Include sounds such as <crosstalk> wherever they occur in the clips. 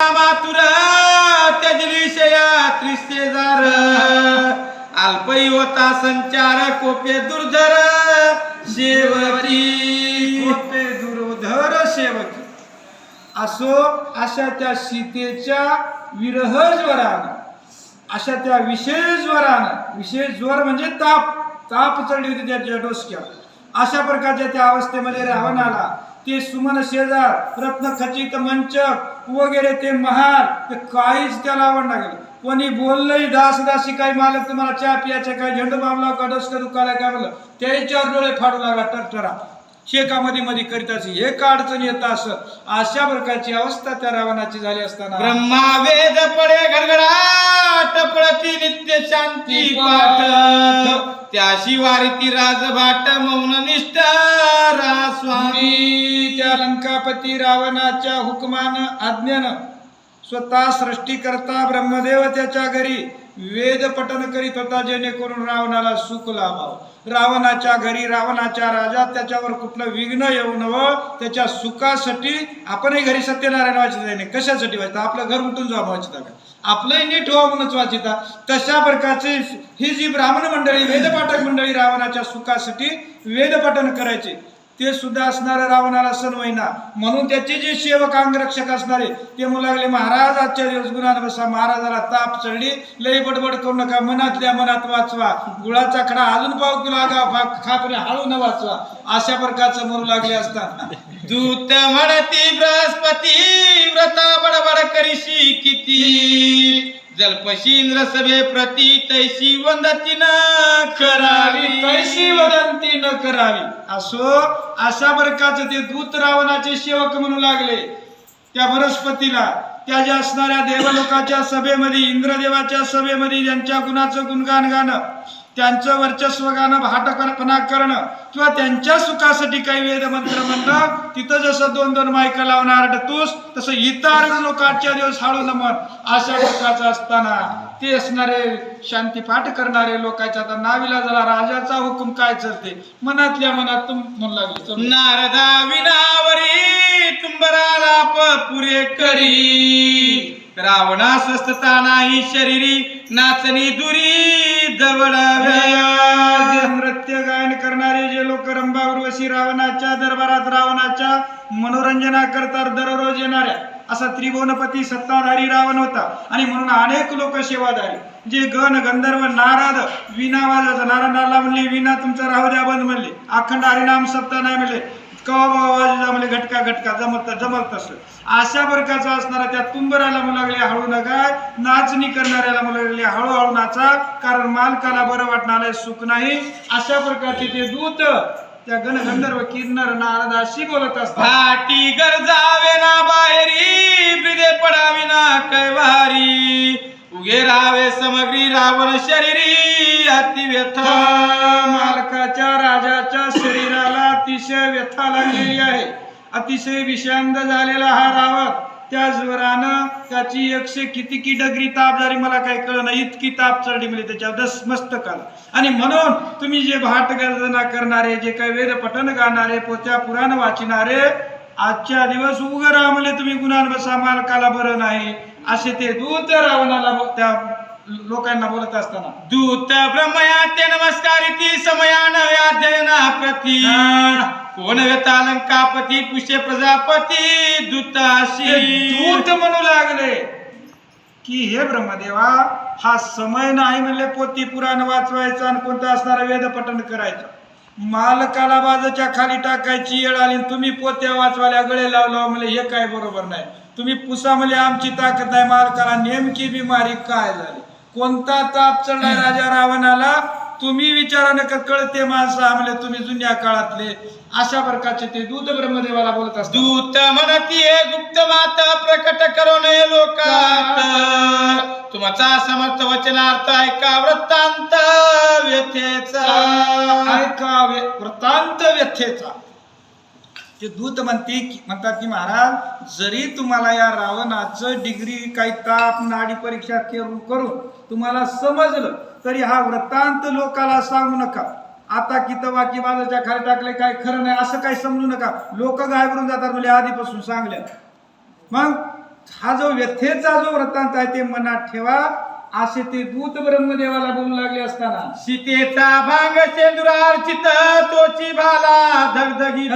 मातुर त्यजलिशया त्रिशेजार अल्पई होता संचार कोपे दुर्धर शेवटी कोपे दुर्धर सेवकी असो अशा त्या सीतेच्या विरह ज्वरानं अशा त्या विशेष ज्वरानं विशेष ज्वर म्हणजे ताप ताप चढली होती त्या डोसक्यात अशा प्रकारच्या त्या अवस्थेमध्ये रावणाला ते सुमन शेजार रत्न खचित मंचक वगैरे ते महाल ते काहीच त्याला आवड लागेल कोणी बोललंही दास दासी काही मालक तुम्हाला चहा पियाचा काय झेंडू मामला का डस्क दुखायला काय बोललं त्याच्यावर डोळे फाडू लागला टरटरा शेकामध्ये मध्ये करीत असे हे का अडचण येत अस. अशा प्रकारची अवस्था त्या रावणाची झाली असताना. ब्रह्मा वेद पडे गडगडाट पडती नित्य शांती पाठ. त्याशी वारीती राजभाट मौन निष्ठा स्वामी. त्या लंकापती रावणाच्या हुकमानं आज्ञानं स्वतः सृष्टीकर्ता ब्रह्मदेव त्याच्या घरी वेद पठन करीत होता जेणेकरून रावणाला सुख लाभावं. रावणाच्या घरी रावणाच्या राजा त्याच्यावर कुठलं विघ्न येऊ नवं त्याच्या सुखासाठी आपणही घरी सत्यनारायण वाचित नाही. कशासाठी वाचता? आपलं घर उठून जावं वाचिता का? आपलंही नीट व्हावं म्हणूनच वाचिता. तशा प्रकारची ही जी ब्राह्मण मंडळी वेदपाठक मंडळी रावणाच्या सुखासाठी वेदपठन करायचे. ते सुद्धा असणारं रावणाला सणवैना म्हणून त्याचे जे सेवक अंगरक्षक असणारे ते म्हणू लागले महाराज आजच्या दिवस गुणात बसा. महाराजाला ताप चढली. लई बडबड करू नका. मनातल्या मनात वाचवा. गुळाचा खडा अजून पाव किलो आगा. खापरे हळू न वाचवा. अशा प्रकारचं म्हणू लागले असतात. दूत म्हणती बृहस्पती व्रता बडबड करीशी किती? जलपशी इंद्र सभे प्रती तैशी वंदती न करावी तैशी वदंती न करावी. असो अशा बरकाचं ते दूत रावणाचे सेवक म्हणू लागले. त्या वनस्पतीला त्या ज्या असणाऱ्या देवलोकाच्या सभेमध्ये इंद्रदेवाच्या सभेमध्ये ज्यांच्या गुणाचं गुणगान गाणं त्यांचं वर्चस्व गाणं भाटकल्पना करणं किंवा त्यांच्या सुखासाठी काही वेदमंत्र म्हणलं तिथं जसं दोन दोन मायका लावणार आरडतोस तसं इतर लोकांच्या दिवस हाळू नमन अशा प्रकारचं असताना ते असणारे शांतीपाठ करणारे लोकांच्या आता नाविला झाला राजाचा हुकूम काय चलते मनातल्या मनात तुम म्हणू लागले. नारदा विनावरी तुंबराला पुरे करी. रावणा स्वस्थता नाही शरीरी नाचणी दुरी दवडाव्या जे नृत्य गायन करणारे जे लोक रंभा उर्वशी रावणाच्या दरबारात रावणाच्या मनोरंजना करतात दररोज येणाऱ्या. असा त्रिभुवनपती सत्ताधारी रावण होता आणि म्हणून अनेक लोक सेवाधारी जे गण गंधर्व नारद विना वाजाचा नारायणाला म्हणले विना तुमचा राहू द्या बंद म्हणले. अखंड हरिनाम सत्ता नाही म्हणले. कवा बाबा म्हणजे घटका घटका जमत जमत असं. अशा प्रकारचा असणारा त्या तुंबराला म्हणू लागले हळू नका नाचणी करणाऱ्याला म्हणू लागले हळूहळू नाचा कारण मालकाला बरं वाटणार सुख नाही. अशा प्रकारचे ते दूत त्या गणगंधर्व किन्नर नारदाशी बोलत असतात. फाटी गरजावे ना बाहेरी ब्रिदे पडावी ना कैवारी. उगे राहावे समग्री रावण शरीरी. अति व्यथा. मालकाच्या राजाच्या शरीराला अतिशय व्यथा लागलेली आहे. अतिशय विषांत झालेला हा रावण त्या ज्वरानं त्याची एकशे किती की डगरी ताप झाली मला काही कळलं नाही इतकी ताप चढली म्हणजे त्याच्या दसमस्तकाला. आणि म्हणून तुम्ही जे भाट गर्जना करणारे जे काही वेद पठन गाणारे पोत्या पुराण वाचणारे आजच्या दिवस उग रामले म्हणजे तुम्ही गुणान बसा मालकाला बरं नाही. असे ते दूत रावणाला त्या लोकांना बोलत असताना दूत ब्रह्मया ते नमस्कारी ती समयान व्याध्ययना प्रती. कोण व्यथा लंकापती पुष्य प्रजापती दूताशी दूत म्हणू लागले की हे ब्रह्मदेवा हा समय नाही म्हणले पोती पुराण वाचवायचं आणि कोणतं असणारा वेद पठण करायचं. मालकाला बाजूच्या खाली टाकायची येळ आली तुम्ही पोत्या वाचवायला गळे लावला. म्हणजे हे काय बरोबर नाही. तुम्ही पुसा म्हणजे आमची ताकद नाही मालकाला नेमकी बिमारी काय झाली? कोणता ताप चढलाय राजा रावणाला? तुम्ही विचारानं कळते माणसं आम्हाला तुम्ही जुन्या काळातले. अशा प्रकारचे ते दूध ब्रह्मदेवाला बोलत असतात. दूत म्हणती गुप्त मात प्रकट करो नये लोकात. तुमचा समर्थ वचनार्थ ऐका वृत्तांत व्यथेचा. ऐका वृत्तांत व्यथेचा. ते दूत म्हणते की- म्हणतात की महाराज जरी तुम्हाला या रावणाचं डिग्री काही ताप नाडी परीक्षा करून करून तुम्हाला समजलं तरी हा वृत्तांत लोकाला सांगू नका. आता कितवा की बाजूच्या खाली टाकले काय खरं नाही असं काही समजू नका. लोक घाबरून जातात म्हणजे आधीपासून सांगल्या मग हा जो व्यथेचा जो वृत्तांत आहे ते मनात ठेवा. असे ते दूत ब्रह्मदेवाला बोलू लागले असताना सीतेचा भांग शेंदुरार्चित तोची भाला धगधगी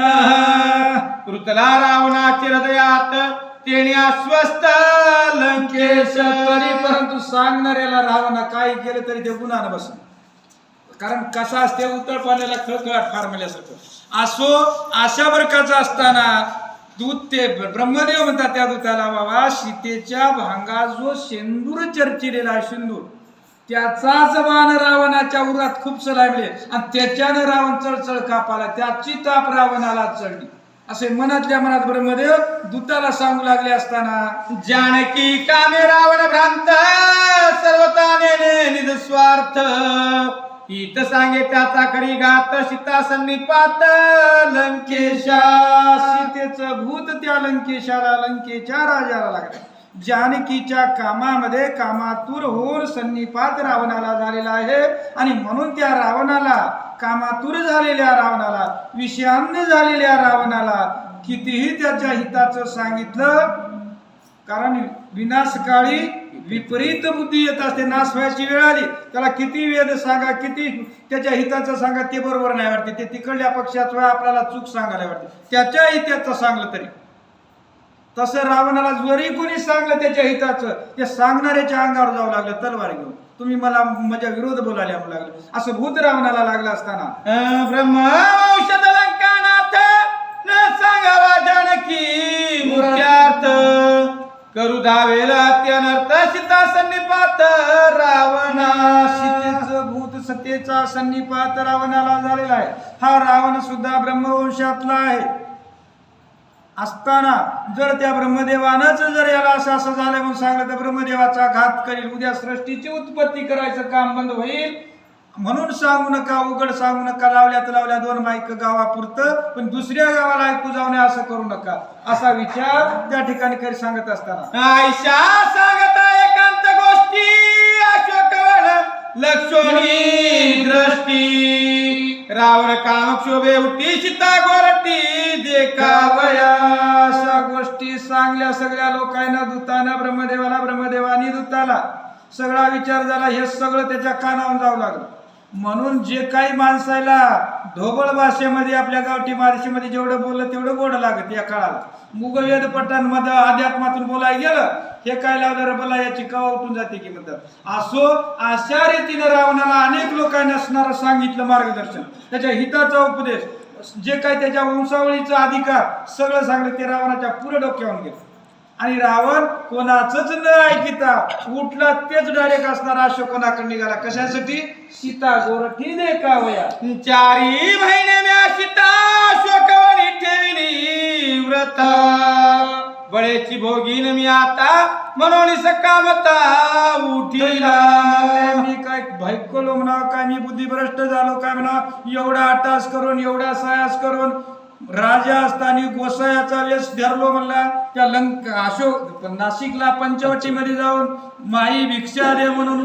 ऋतला रावणाचे हृदयात तेणे अस्वस्थ लंकेश. तरी परंतु सांगणाऱ्याला रावणा काय केलं तरी ते गुन्हा बस कारण कसा असते उत्तर पाण्याला खळखळाट फार म्हणल्यासारखं असो अशा प्रकारचं असताना दूत ते ब्रह्मदेव म्हणतात त्या दूताला बाबा सीतेच्या भांगा जो शेंदूर चर्चिलेला आहे शेंदूर त्याचाच बाण रावणाच्या उरात खूप चलावले आणि त्याच्यानं रावण चळचळ कापाला त्याची ताप रावणाला चढली. असे मनातल्या मनात ब्रह्मदेव दूताला सांगू लागले असताना जानकी कामे रावण भ्रांत सर्वताने स्वार्थ. इत सांगे त्याचा करी गात सीता सन्निपात लंकेशा. सीतेचं भूत त्या लंकेशाला लंकेच्या राजाला लागले. जानकीच्या कामामध्ये कामातूर होऊन सन्निपात रावणाला झालेला आहे. आणि म्हणून त्या रावणाला कामातूर झालेल्या रावणाला विषयांनी झालेल्या रावणाला कितीही त्याच्या हिताचं सांगितलं कारण विनाशकाळी विपरीत बुद्धी येत असते नाश व्हायची वेळ आली त्याला किती वेद सांगा किती त्याच्या हिताचं सांगा ते बरोबर नाही वाटते. ते तिकडल्या पक्षाचं आपल्याला चूक सांगायला वाटते. त्याच्या हिताचं सांगलं तरी. तसं रावणाला जरी कोणी सांगलं त्याच्या हिताचं ते सांगणाऱ्याच्या अंगावर जाऊ लागलं तलवार घेऊन. तुम्ही मला माझ्या विरोध बोलायला म्हणू असं भूत रावणाला लागलं असताना. करू धावेला अत्यनर्थ सीता सन्निपात रावणा सीतेचं भूत सत्तेचा सन्निपात रावणाला झालेला आहे. हा रावण सुद्धा ब्रह्मवंशातला आहे. असताना जर त्या ब्रह्मदेवानंच जर याला असं असं झालं म्हणून सांगलं तर ब्रह्मदेवाचा घात करील. उद्या सृष्टीची उत्पत्ती करायचं काम बंद होईल. म्हणून सांगू नका उघड सांगू नका लावल्यात लावल्या दोन माईक गावापुरतं पण दुसऱ्या गावाला ऐकू जाऊ नये असं करू नका. असा विचार त्या ठिकाणी करी सांगत असताना. आयशा सांगत एकांत गोष्टी अशोकवन लक्ष्मणी दृष्टी. रावण काम क्षोभे उठी सीता गोरटी देखावया अशा गोष्टी सांगल्या सगळ्या लोकांना दूताना ब्रह्मदेवाला ब्रह्मदेवानी दूताला. सगळा विचार झाला हे सगळं त्याच्या कानावर जाऊ लागलं. म्हणून जे काही माणसाला ढोबळ भाषेमध्ये आपल्या गावठी भाषेमध्ये जेवढं बोललं तेवढं गोड लागत या काळाला. मुगवेद पटांमध्ये अध्यात्मातून बोलायला गेलं हे काय लावलं रे बोला याची कवा उठून जाते की म्हणतात. असो अशा रीतीने रावणाला अनेक लोकांनी असणारं सांगितलं मार्गदर्शन. त्याच्या हिताचा उपदेश जे काही त्याच्या वंशावळीचा अधिकार सगळं सांगलं ते रावणाच्या पुढे डोक्यावर गेलं आणि रावण कोणाचंच न ऐकिता. उठला तेच डायरेक्ट असणार अशोकनाकडे निघाला. कशासाठी? सीता गोरठी देखावया चारी महिने म्या सीता शोकवणी ठेविली व्रत. बळेची भोगीन मी आता म्हणून सकामता उठीला. मी काय भैकलो म्हणा काय मी बुद्धिभ्रष्ट झालो काय म्हणा एवढा अटास करून एवढा सायास करून राजा असताना गोसायाचा वेश धरलो म्हणला त्या लंक अशोक नाशिकला पंचवटीमध्ये जाऊन माई भिक्षा दे म्हणून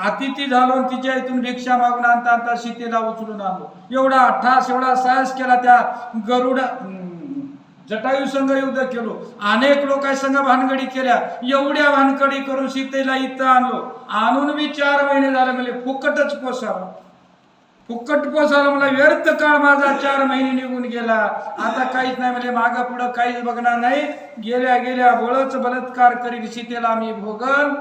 अतिथी झालो तिच्या इथून भिक्षा मागून आणता आणता सीतेला उचलून आणलो. एवढा अठ्ठास एवढा साहस केला त्या गरुड जटायू संघ युद्ध केलो. अनेक लोकांसंग भानगडी केल्या. एवढ्या भानगडी करून सीतेला इथं आणलो. आणून मी चार महिने झाले म्हणजे फुकटच पोसावं फुकट पोसाला मला व्यर्थ काळ माझा चार महिने निघून गेला. आता काहीच नाही म्हणजे मागं पुढं काहीच बघणार नाही. गेल्या गेल्या बोळच बलात्कार करील सीतेला मी भोगन.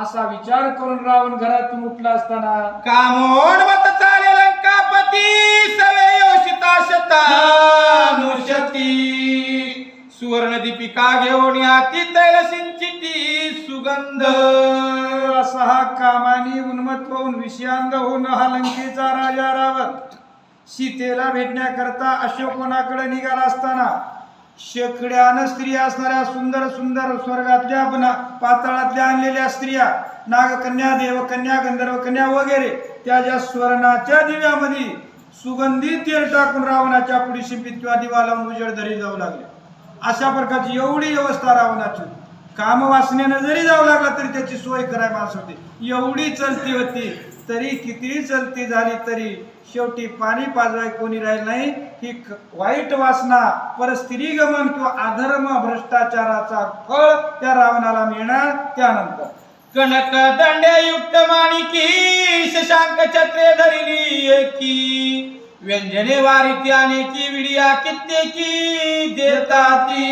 असा विचार करून रावण घरातून उठला असताना कामोड मत चाले लंकापती सवे योषिता शतानुशती. सुवर्ण दीपिका घेऊन अति तैल सिंचिती सुगंध. असा हा कामानी उन्मत्त होऊन विषयांद होऊन हा लंकेचा राजा रावण सीतेला भेटण्याकरता अशोकवनाकडे निघाला असताना शेकड्यानं स्त्रिया असणाऱ्या सुंदर सुंदर स्वर्गातल्या बना पाताळातल्या आणलेल्या स्त्रिया नागकन्या देवकन्या गंधर्वकन्या वगैरे त्या ज्या स्वर्णाच्या दिव्यामध्ये सुगंधी तेल टाकून रावणाच्या पुढे पित्वा किंवा दिवा लावून उजेड धरी जाऊ लागले अशा प्रकारची एवढी व्यवस्था रावणाची कामवासनेनं जरी जाऊ लागला तरी त्याची सोय कराय माणसं होती. एवढी चलती होती तरी कितीही चलती झाली तरी शेवटी पाणी पाजवाय कोणी राहील नाही. ही वाईट वासना परस्त्री स्त्रीगमन किंवा अधर्म भ्रष्टाचाराचा फळ त्या रावणाला मिळणार त्यानंतर. कनक युक्त माणिकी शशांक छत्रे धरिली एकी. व्यंजने वारिती अनेकी विडिया कित्येकी देताती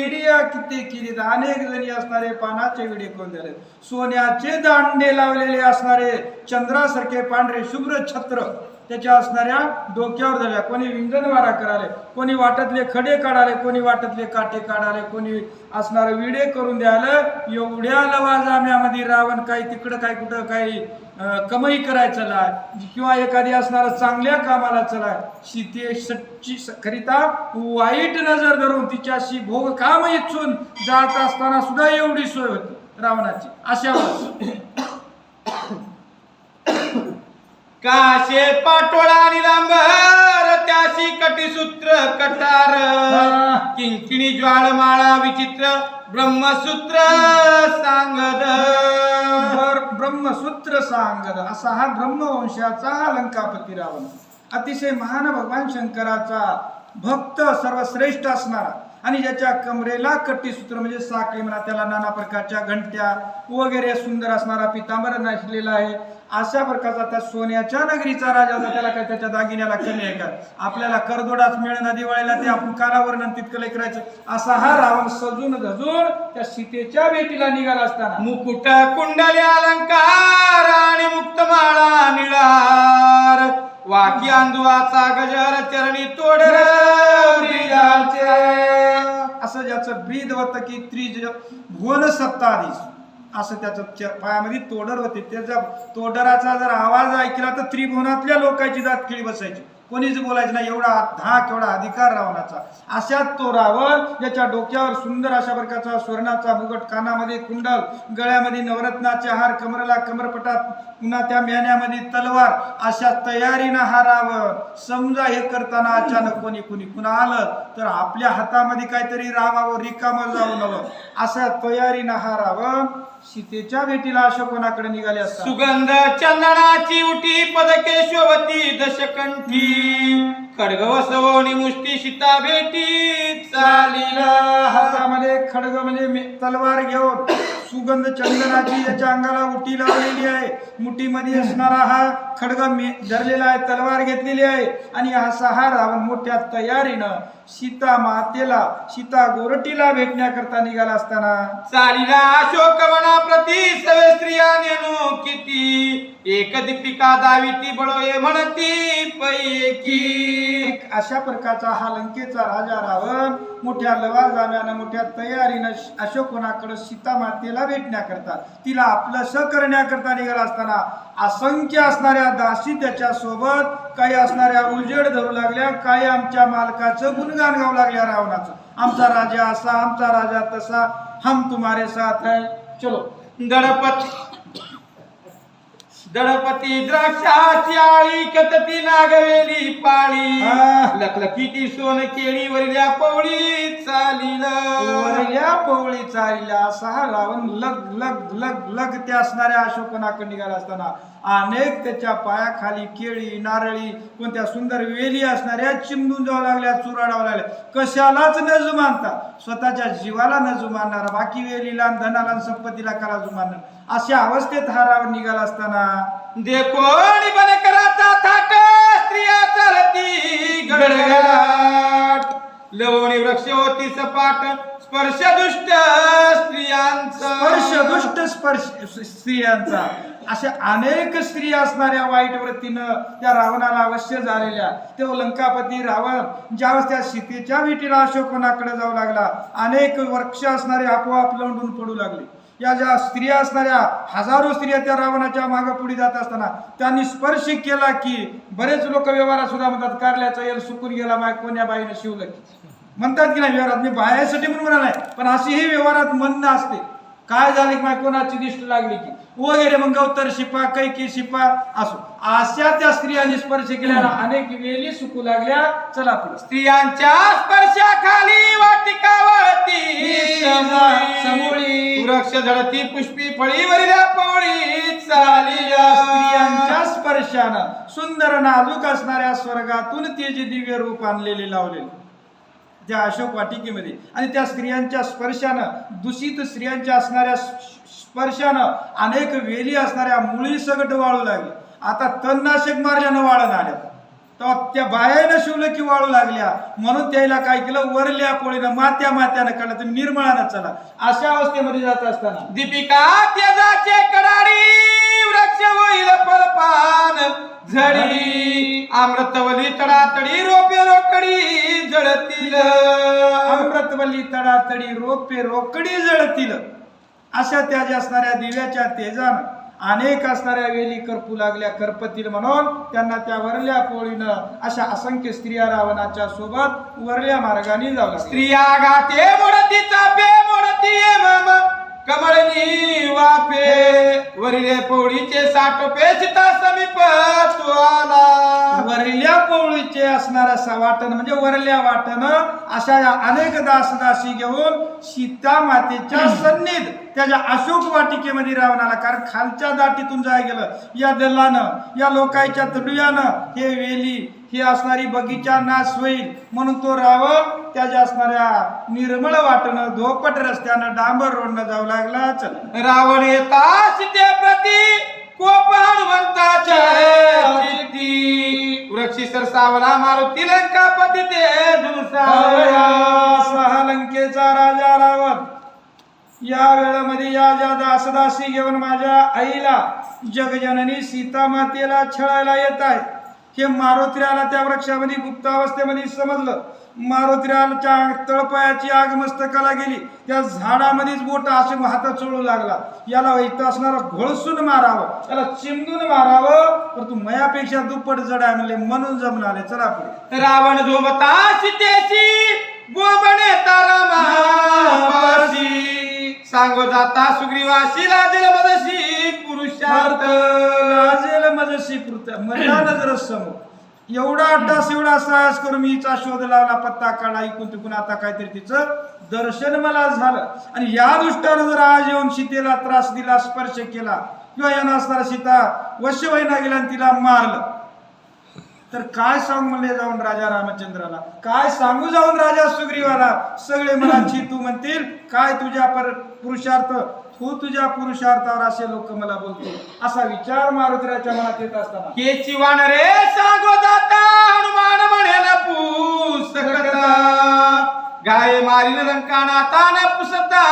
विडिया किती केली अनेक जणी असणारे पानाचे विडे कोण झाले सोन्याचे दांडे लावलेले असणारे चंद्रासारखे पांढरे शुभ्र छत्र. त्याच्या असणाऱ्या डोक्यावर झाल्या. कोणी विंजनवारा कराले कोणी वाटतले खडे काढाले कोणी वाटतले काटे काढाले कोणी असणारे विडे करून द्यायला. एवढ्या लवाजाम्यामध्ये रावण काही तिकडं काय कुठं काही कमाई करायचं लाय किंवा एखादी असणारा चांगल्या कामाला चलाय सीते सच्ची करिता वाईट नजर धरून तिच्याशी भोग काम इच्छून जात असताना सुद्धा एवढी सोय होती रावणाची अशा काशे पाटोळा निलांबर त्याशी कटीसूत्र कटार. किंकिणी ज्वाळमाळा विचित्र ब्रह्मसूत्र सांगद. ब्रह्मसूत्र सांगद. असा हा ब्रह्मवंशाचा लंकापती रावण. अतिशय महान भगवान शंकराचा भक्त सर्वश्रेष्ठ असणारा. आणि ज्याच्या कमरेला कट्टीसूत्र म्हणजे साखळी म्हणा त्याला नाना प्रकारच्या घंट्या वगैरे सुंदर असणारा पितांबर नसलेला आहे. अशा प्रकारचा त्या सोन्याच्या नगरीचा राजा होता त्याला काय त्याच्या दागिन्याला कमी आहे का? आपल्याला करदोडाच मिळणं दिवाळीला ते आपण कालावरण तितकं करायचं. असा हा रावण सजून धजून त्या सीतेच्या भेटीला निघाला असताना. मुकुट कुंडले अलंकार आणि मुक्तमाळा निळार. वाकी अंदुवाचा गजर चरणी ब्रिजाचे. असं ज्याचं ब्रीद होतं की त्रिज भुवन सत्ताधीश असं त्याचं पायामध्ये तोडर होते. त्याचा तोडराचा जर आवाज ऐकला तर त्रिभुवनातल्या लोकांची जात खिळी बसायची. कोणीच बोलायचं नाही एवढा धाक एवढा अधिकार रावणाचा. अशा तो रावण ज्याच्या डोक्यावर सुंदर अशा प्रकारचा स्वर्णाचा मुगट कानामध्ये कुंडल गळ्यामध्ये नवरत्नाचे हार कमरला कमरपटात पुन्हा त्या म्यान्यामध्ये तलवार अशा तयारीनं हा रावण समजा हे करताना अचानक कोणी कुणी पुन्हा आलं तर आपल्या हातामध्ये काहीतरी रावावं रिकामं जाऊ नवं. अशा तयारीनं हा रावण सीतेच्या भेटीला अशोकनाकडे निघाले असतात सुगंध चंदनाची उठी पदके शोभती दशकंठी. खडगव सवणी मुष्टी सीता भेटी चालीला. हातामध्ये खडग म्हणजे मे- तलवार घेऊन सुगंध चंदनाची याच्या अंगाला उटी लावलेली आहे. मुठीमध्ये असणारा हा खडग मे- धरलेला आहे तलवार घेतलेली आहे. आणि असा हा रावण मोठ्या तयारीनं सीता मातेला सीता गोरटीला भेटण्याकरता निघाला असताना. चालीला अशोकवना प्रती सवे स्त्रिया नेनो किती? एक दीपिका दाविती बळोये म्हणती पैकी. एक अशा प्रकारचा हा लंकेचा राजा रावण मोठ्या लवाजाम्यानं मोठ्या तयारीनं अशोकनाकडे सीता मातेला भेटण्याकरता तिला आपलंस करण्याकरता निघाला असताना असंख्य असणाऱ्या दासी त्याच्या सोबत काही असणाऱ्या उजेड धरू लागल्या काही आमच्या मालकाचं गुणगान गाऊ लागल्या रावणाचं. आमचा राजा असा आमचा राजा तसा हम तुम्हारे साथ है. चलो. गणपती दडपती द्राक्षाची आळी कतती नागवेली पाळी. आह. लखलखीती सोन केळी वरल्या पवळी चालीला. वरल्या पवळी चालल्या असा हा रावण लग लग लग लग ते असणाऱ्या अशोकनाकडे निघाला असताना. अनेक त्याच्या पायाखाली केळी नारळी कोणत्या सुंदर वेली असणाऱ्या चिमडून जाऊ लागल्या चुराडावं लागल्या. कशालाच न जुमानता स्वतःच्या जीवाला न जुमानणारा बाकी वेलीला धनाला संपत्तीला कला जुमानणार अशा अवस्थेत हा निघाला असताना देखोणी बनकराचा थाट स्त्रिया चालती गडगडाट. लवणी वृक्ष होती सपाट स्पर्श दुष्ट स्त्रियांचा. स्पर्श दुष्ट स्पर्श स्त्रियांचा. अशा अनेक स्त्रिया असणाऱ्या वाईट वृत्तीनं त्या रावणाला अवश्य झालेल्या. तो लंकापती रावण ज्यावेळेस त्या सीतेच्या भेटीला अशोकनाकडे जाऊ लागला अनेक वृक्ष असणारे आपोआप लंडून पडू लागले. या ज्या स्त्रिया असणाऱ्या हजारो स्त्रिया त्या रावणाच्या मागे पुढे जात असताना त्यांनी स्पर्श केला की बरेच लोक व्यवहारात सुद्धा म्हणतात कारल्याचा येल सुकून गेला माय कोण्या बाईने शिवलं की? म्हणतात की नाही व्यवहारात मी बाहेरसाठी म्हणून म्हणालाय पण अशी ही व्यवहारात म्हणणं असते काय झालं की माय कोणाची दिष्ट लागली की? वगैरे मग गौतर शिपा कैकी शिपा असो. अशा त्या स्त्रियांनी स्पर्श केल्याला अनेक वेली सुकू लागल्या. चला पुढे. स्त्रियांच्या स्पर्शाखाली वाटिका वळती समोळी वृक्ष झडती पुष्पी फळीवरील पवळी चालिया स्त्रियांच्या स्पर्शानं सुंदर नाजूक असणाऱ्या स्वर्गातून ते जे दिव्य रूप आणलेले लावलेले. त्या अशोक वाटिकेमध्ये. आणि त्या स्त्रियांच्या स्पर्शानं दूषित स्त्रियांच्या असणाऱ्या स्पर्शानं अनेक वेली असणाऱ्या मुळी सगट वाळू लागली. आता तणनाशक मारल्यानं वाळण आल्या तेव्हा त्या बायानं शिवलं की वाळू लागल्या. म्हणून त्याला काय केलं? वरल्या पोळीनं मात्या मात्यानं काढलं. तुम्ही निर्मळानं चला. अशा अवस्थेमध्ये जात असताना दीपिका तेजाचे कडाडी! वृक्ष होईल फलपान झडी अमृतवली तडातडी रोपे रोकडी जळतील. अमृतवली तडातडी रोपे रोकडी जळतील. अशा त्याज असणाऱ्या दिव्याच्या तेजानं अनेक असणाऱ्या वेली करपू लागल्या करपतील म्हणून त्यांना त्या वरल्या पोळीनं अशा असंख्य स्त्रिया रावणाच्या सोबत वरल्या मार्गाने जाऊ स्त्रिया गाते मोडती चापे मोडती कमळनी वाफे वरिले पौडीचे साठोपे सीता समीप तू आला वरल्या पोळीचे असणाऱ्या सवाटण म्हणजे वरल्या वाटण अशा या अनेक दासदासी घेऊन सीता मातेच्या सन्निध त्याच्या अशोक वाटिकेमध्ये रावणाला कारण खालच्या दाटीतून जाय गेलं. या दलानं या लोकांच्या तडुयानं हे वेली ही असणारी बगीचा नाश होईल. म्हणून तो रावण त्याच्या असणाऱ्या निर्मळ वाटणं धोपट रस्त्यानं डांबर रोडनं जाऊ लागलाच. रावण येता सीते प्रती कोप हनुमंताचे वृक्षी सर सावला मारुती लंकापती ते सहा लंकेचा राजा रावण या वेळामध्ये या ज्या दासदासी घेऊन माझ्या आईला जगजननी सीता मातेला छळायला येत आहे. हे मारुतीराला त्या वृक्षामध्ये गुप्तावस्थेमध्ये समजलं. मारुत्र्याच्या तळपायाची आग मस्तकाला गेली. त्या झाडामध्येच बोट असे हातात चोळू लागला. याला इथं असणारा घोळसून मारावं. याला चिमडून मारावं. परंतु तू मयापेक्षा दुप्पट जड आणले म्हणले म्हणून आले. चला पुढे. रावण झोमता सीतेशी गोबणे तारामासी सांगो जाता सुग्रीवाशी लाजेल मदशी पुरुषार्थ. लाजेल <clears throat> नजर समोर एवढा अड्डास एवढा साहस करून मी हिचा शोध लावला पत्ता काढला इकून तिकून आता काहीतरी तिचं दर्शन मला झालं. आणि या दृष्टानं जर आज येऊन सीतेला त्रास दिला स्पर्श केला किंवा यानं असणारा सीता वश्यवहिना गेला आणि तिला मारलं तर काय सांगू म्हणले जाऊन राजा रामचंद्राला? काय सांगू जाऊन राजा सुग्रीवाला? सगळे मनाची तू म्हणतील काय तुझ्या पर पुरुषार्थ? तू तुझ्या पुरुषार्थावर असे लोक मला बोलतील. असा विचार मारुद्राच्या मनात येत असताना. केची वानरे सांगो जाता हनुमान म्हणेल पुस्तकता गाय मारील रंकाना तान पुसता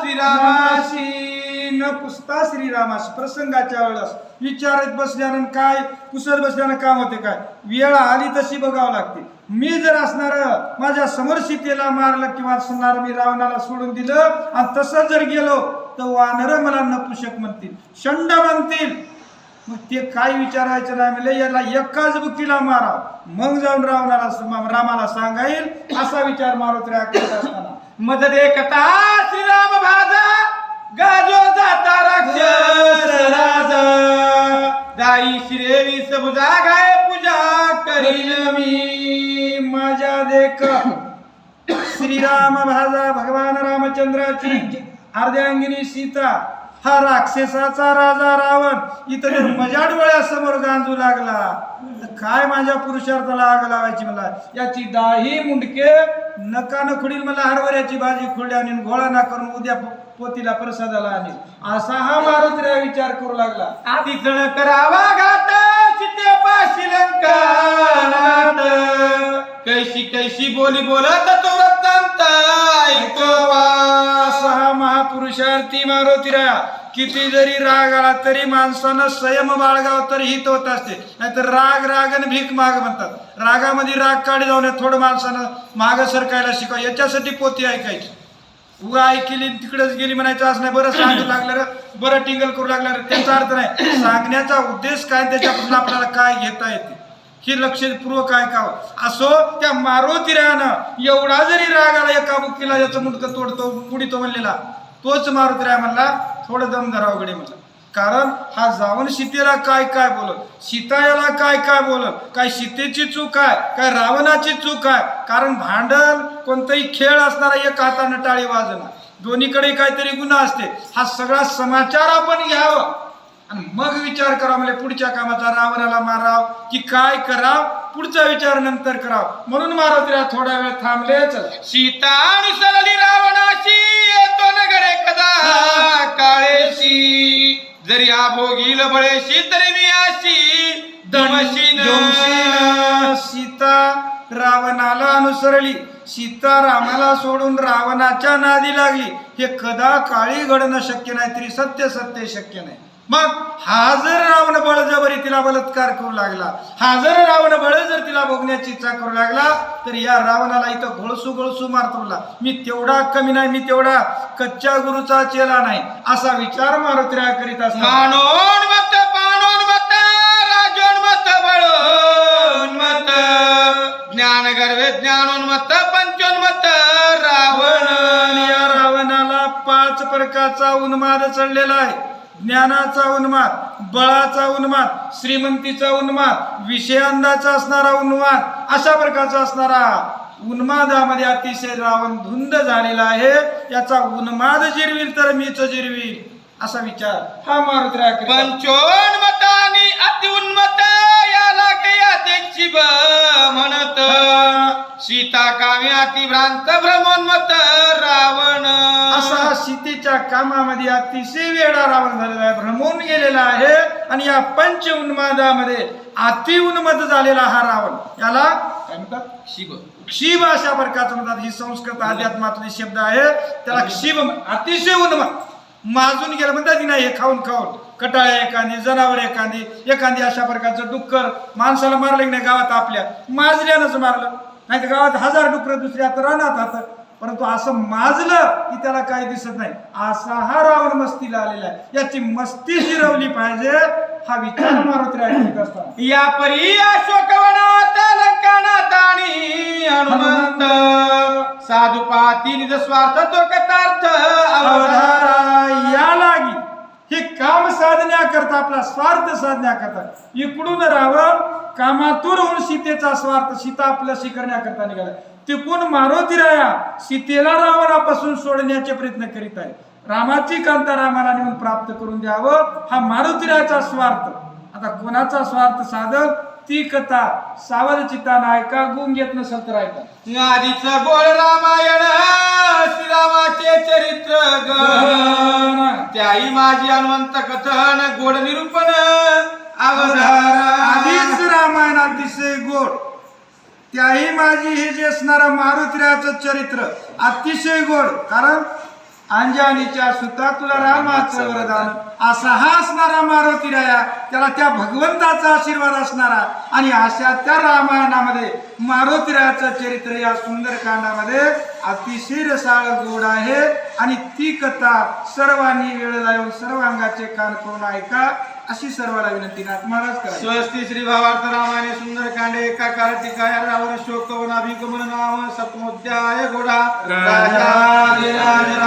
श्रीरामाशी. न पुसता श्रीरामास प्रसंगाच्या वेळेस विचारत बसल्यानं काय पुसत बसल्यानं काम होते काय? वेळ आली तशी बघावं लागते. मी जर असणार माझ्यासमोर सीतेला मारलं किंवा असणार मी रावणाला सोडून दिलं आणि तसं जर गेलो तर वानर मला नपुषक म्हणतील शंड म्हणतील. मग ते काय विचारायचं नाही म्हणजे याला एकाच बुकीला मारा. मग जाऊन रावणाला रामाला सांगाईल असा विचार मारुत करत असताना. मद देखता गाजो जाता राक्षस राजा. दाई श्रेवी सबुजा गाय पूजा करील मी. मी माझ्या देख श्रीराम भाजा भगवान रामचंद्राची <clears throat> अर्ध्यांगिनी सीता हा राक्षसाचा राजा रावण इथं जर मजा डोळ्यासमोर गांजू लागला. काय माझ्या पुरुषार्थाला आग लावायची मला? याची दाही मुंडके नका न खुडील मला हरभऱ्याची भाजी खुडली आणि घोळा ना करून उद्या पोतीला प्रसादाला आली असा हा मारुत्र्या विचार करू लागला. आधी करावा घात श्रीलंका कैशी कैशी बोली बोलत तो वृत्तांत ऐकवा. पुरुषार्थी महापुरुषार्थी मारुतीरा किती जरी राग आला तरी माणसानं संयम बाळगाव तरी हित होत असते. नाहीतर राग राग भीक माग म्हणतात. रागामध्ये राग काढी जाऊन थोडं माणसानं माग सरकायला शिकावं. याच्यासाठी पोती ऐकायची. उगा ऐकली तिकडेच गेली म्हणायचं असं नाही. बरं सांगू लागलं रे, बरं टिंगल करू लागलं रे. त्यांचा अर्थ नाही. सांगण्याचा उद्देश काय त्याच्यापासून आपल्याला काय घेता येते? हे लक्षपूर्वक ऐकावं. असो त्या मारुतिरानं एवढा जरी राग आला एका बुक्कीला याचं मुंडकं तोडतो पुढितो म्हणलेला. तोच मारुतिरा म्हणला थोडं दम धरावकडे गडे म्हणला. कारण हा जाऊन सीतेला काय काय बोलत सीतायाला काय काय बोलत काय सीतेची चूक आहे? काय रावणाची चूक आहे? कारण भांडण कोणताही खेळ असणारा एक हातानं टाळी वाजणं. दोन्हीकडे काहीतरी गुन्हा असते. हा सगळा समाचार आपण घ्यावं. आणि मग विचार करा म्हणजे पुढच्या कामाचा रावणाला माराव की काय कराव? पुढचा विचार नंतर कराव. म्हणून मारुतीला थोडा वेळ थांबले चला. सीता आणि रावणाशी. कदा काळेशी जरी आभोगील बळेशी तरी मी अशी दमशीन. सीता रावणाला अनुसरली. सीता रामाला सोडून रावणाच्या नादी लागली. हे कदा काळी घडणं शक्य नाही तरी सत्य सत्य शक्य नाही. मग हा जर रावण बळजबरी तिला बलात्कार करू लागला. हा जर रावण बळ जर तिला बघण्याची इच्छा करू लागला तर या रावणाला इथं घोळसू घोळसू मारतोला मी तेवढा कमी नाही मी तेवढा कच्च्या गुरुचा चेला नाही असा विचार मारुतीरा करीत बळोन्मत ज्ञान गर्भे ज्ञानोन्मत पंचोन्मत रावण. या रावणाला पाच प्रकारचा उन्माद चढलेला आहे. ज्ञानाचा उन्माद बळाचा उन्माद श्रीमंतीचा उन्माद विषयांदाचा असणारा उन्माद अशा प्रकारचा असणारा उन्मादामध्ये अतिशय रावण धुंद झालेला आहे. याचा उन्माद जिरविल तर मीच जिरविल असा विचार हा मारुद्रा पंचोन अतिभ्रांत भ्रमोन्मत रावण. असा सीतेच्या कामामध्ये अतिशय वेळा रावण झालेला आहे. भ्रमून गेलेला आहे आणि या पंच उन्मादामध्ये अति उन्मत झालेला हा रावण. याला काय म्हणतात शिव क्षीब अशा प्रकारचं म्हणतात. ही संस्कृत अध्यात्मातले शब्द आहे. त्याला क्षीब अतिशय उन्मत माजून गेलं म्हणतात की नाही हे खाऊन खाऊन. कटाळ्या एखादी जनावर एखादी एखादी अशा प्रकारचं डुक्कर माणसाला मारलं की नाही गावात आपल्या. माजल्यानंच मारलं. नाही तर गावात हजार डुकर दुसऱ्या आता रानात हात परंतु असं माजलं की त्याला काही दिसत नाही. असा हा रावण मस्तीला आलेला आहे. याची मस्ती जिरवली पाहिजे हा विचार मारुती असताना. या परी अशोकवनात लंकानात आणि हनुमंत. साधू पाती निज स्वार्थ तो कथार्थ या लागी. हे काम साधण्याकरता आपला स्वार्थ साधण्याकरता इकडून रावण कामातूर होऊन सीतेचा स्वार्थ सीता आपल्याशी करण्याकरता निघाला तिकून मारुती राया सीतेला रावणापासून सोडण्याचे प्रयत्न करीत आहे रामाची कांता रामाला नेऊन प्राप्त करून द्यावं हा मारुतीरायाचा स्वार्थ. आता कोणाचा स्वार्थ साधल? ती कथा सावध चित्तानं ऐका गुंग येत नसेल तर ऐका. आधीच गोळ रामायण श्रीरामाचे चरित्र त्याही माझी हनुमंत कथन गोड निरूपण. अवधार आधीच रामायण अतिशय गोड. त्याही माझी हे जे असणारं मारुतीराचं चरित्र अतिशय गोड. कारण अंजानीच्या सुता तुला रामाचं वरदान. असा हा असणारा मारुतीराया त्याला त्या भगवंताचा आशीर्वाद असणारा आणि अशा त्या रामायणामध्ये मारुतीरायाचं चरित्र या सुंदर कांडामध्ये अतिशय रसाळ गोड आहे. आणि ती कथा सर्वांनी वेळ लावून सर्वांगाचे कान करून ऐका अशी सर्वाला विनंती. नाथ महाराज करा. स्वस्ती श्री भावार्थ रामाने सुंदर कांडे एका काळ टीका या रावण शोक वनाभिगमन नाम सप्तमोध्याय घोडा राजा राजा